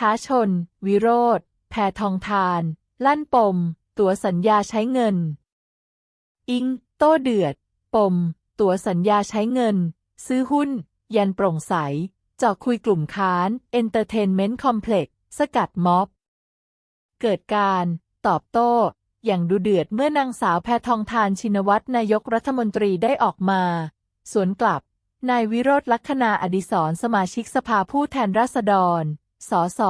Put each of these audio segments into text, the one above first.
ท้าชน วิโรธแพทองทาน ลั่นปม ตัวสัญญาใช้เงิน อิง โต้เดือด ปม ตัวสัญญาใช้เงิน ซื้อหุ้น ยันโปร่งใสเจาะคุยกลุ่มค้านเอนเตอร์เทนเมนต์คอมเพล็กซ์สกัดม็อบ เกิดการตอบโต้ อย่างดุเดือดเมื่อนางสาวแพทองทานชินวัตรนายกรัฐมนตรีได้ออกมา สวนกลับ นายวิโรธลักษณาอดิศรสมาชิกสภาผู้แทนราษฎร สส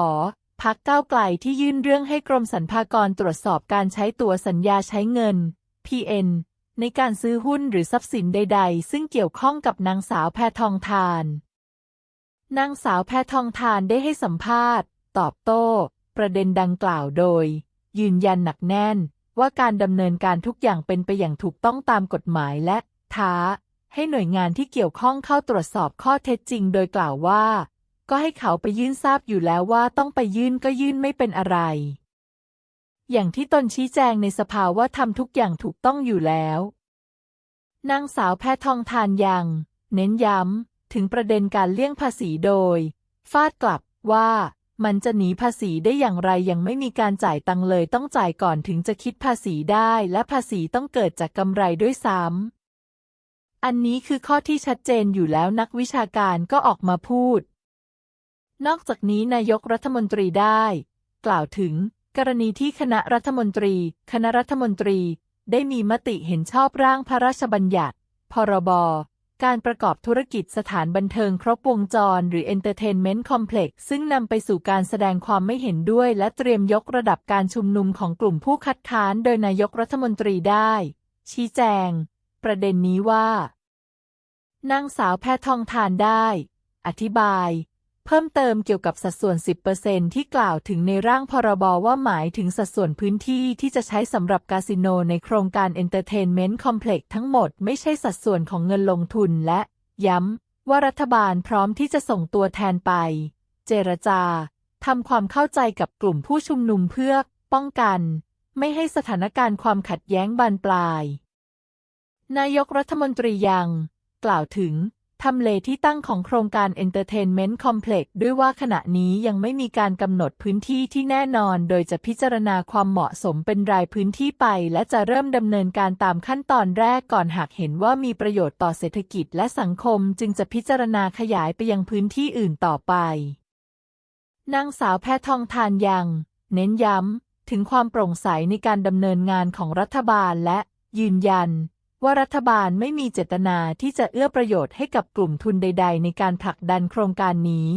พักก้าวไกลที่ยื่นเรื่องให้กรมสรรพากรตรวจสอบการใช้ตัวสัญญาใช้เงิน PN ในการซื้อหุ้นหรือทรัพย์สินใด ๆ ซึ่งเกี่ยวข้องกับนางสาวแพทองทาน นางสาวแพทองทานได้ให้สัมภาษณ์ ตอบโต้ ประเด็นดังกล่าวโดย ยืนยันหนักแน่น ว่าการดำเนินการทุกอย่างเป็นไปอย่างถูกต้องตามกฎหมายและท้า ให้หน่วยงานที่เกี่ยวข้องเข้าตรวจสอบข้อเท็จจริง โดยกล่าวว่า ก็ให้เขาไปยื่นทราบอยู่แล้วว่าต้องไปยื่นก็ยื่นไม่เป็นอะไร อย่างที่ตนชี้แจงในสภาว่าทำทุกอย่างถูกต้องอยู่แล้ว นางสาวแพทองทานยัง เน้นย้ำ ถึงประเด็นการเลี่ยงภาษีโดย ฟาดกลับว่ามันจะหนีภาษีได้อย่างไรยังไม่มีการจ่ายตังเลยต้องจ่ายก่อนถึงจะคิดภาษีได้และภาษีต้องเกิดจากกำไรด้วยซ้ำอันนี้คือข้อที่ชัดเจนอยู่แล้วนักวิชาการก็ออกมาพูด นอกจากนี้นายกรัฐมนตรีได้ กล่าวถึง กรณีที่คณะรัฐมนตรี คณะรัฐมนตรีได้มีมติเห็นชอบร่างพระราชบัญญัติ พรบ การประกอบธุรกิจสถานบันเทิงครบวงจรหรือ Entertainment Complex ซึ่งนำไปสู่การแสดงความไม่เห็นด้วย และเตรียมยกระดับการชุมนุมของกลุ่มผู้คัดค้านโดยนายกรัฐมนตรีได้ ชี้แจง ประเด็นนี้ว่านางสาวแพทองทานได้ อธิบาย เพิ่มเติมเกี่ยวกับสัดส่วน 10%ที่กล่าวถึงในร่างพรบว่าหมายถึงสัดส่วนพื้นที่ที่จะใช้สำหรับคาสิโนในโครงการ Entertainment Complex ทั้งหมดไม่ใช่สัดส่วนของเงินลงทุนและ ย้ำ ว่ารัฐบาลพร้อมที่จะส่งตัวแทนไป เจรจาทำความเข้าใจกับกลุ่มผู้ชุมนุมเพื่อ ป้องกัน ไม่ให้สถานการณ์ความขัดแย้งบานปลาย นายกรัฐมนตรียัง กล่าวถึง ทำเลที่ตั้งของโครงการ Entertainment Complex ด้วยว่าขณะนี้ยังไม่มีการกำหนดพื้นที่ที่แน่นอน โดยจะพิจารณาความเหมาะสมเป็นรายพื้นที่ไป และจะเริ่มดำเนินการตามขั้นตอนแรกก่อนหากเห็นว่ามีประโยชน์ต่อเศรษฐกิจและสังคม จึงจะพิจารณาขยายไปยังพื้นที่อื่นต่อไป นางสาวแพทองทานยัง เน้นย้ำถึงความโปร่งใสในการดำเนินงานของรัฐบาลและยืนยัน ว่ารัฐบาลไม่มีเจตนาที่จะเอื้อประโยชน์ให้กับกลุ่มทุนใด ๆ ในการผลักดันโครงการนี้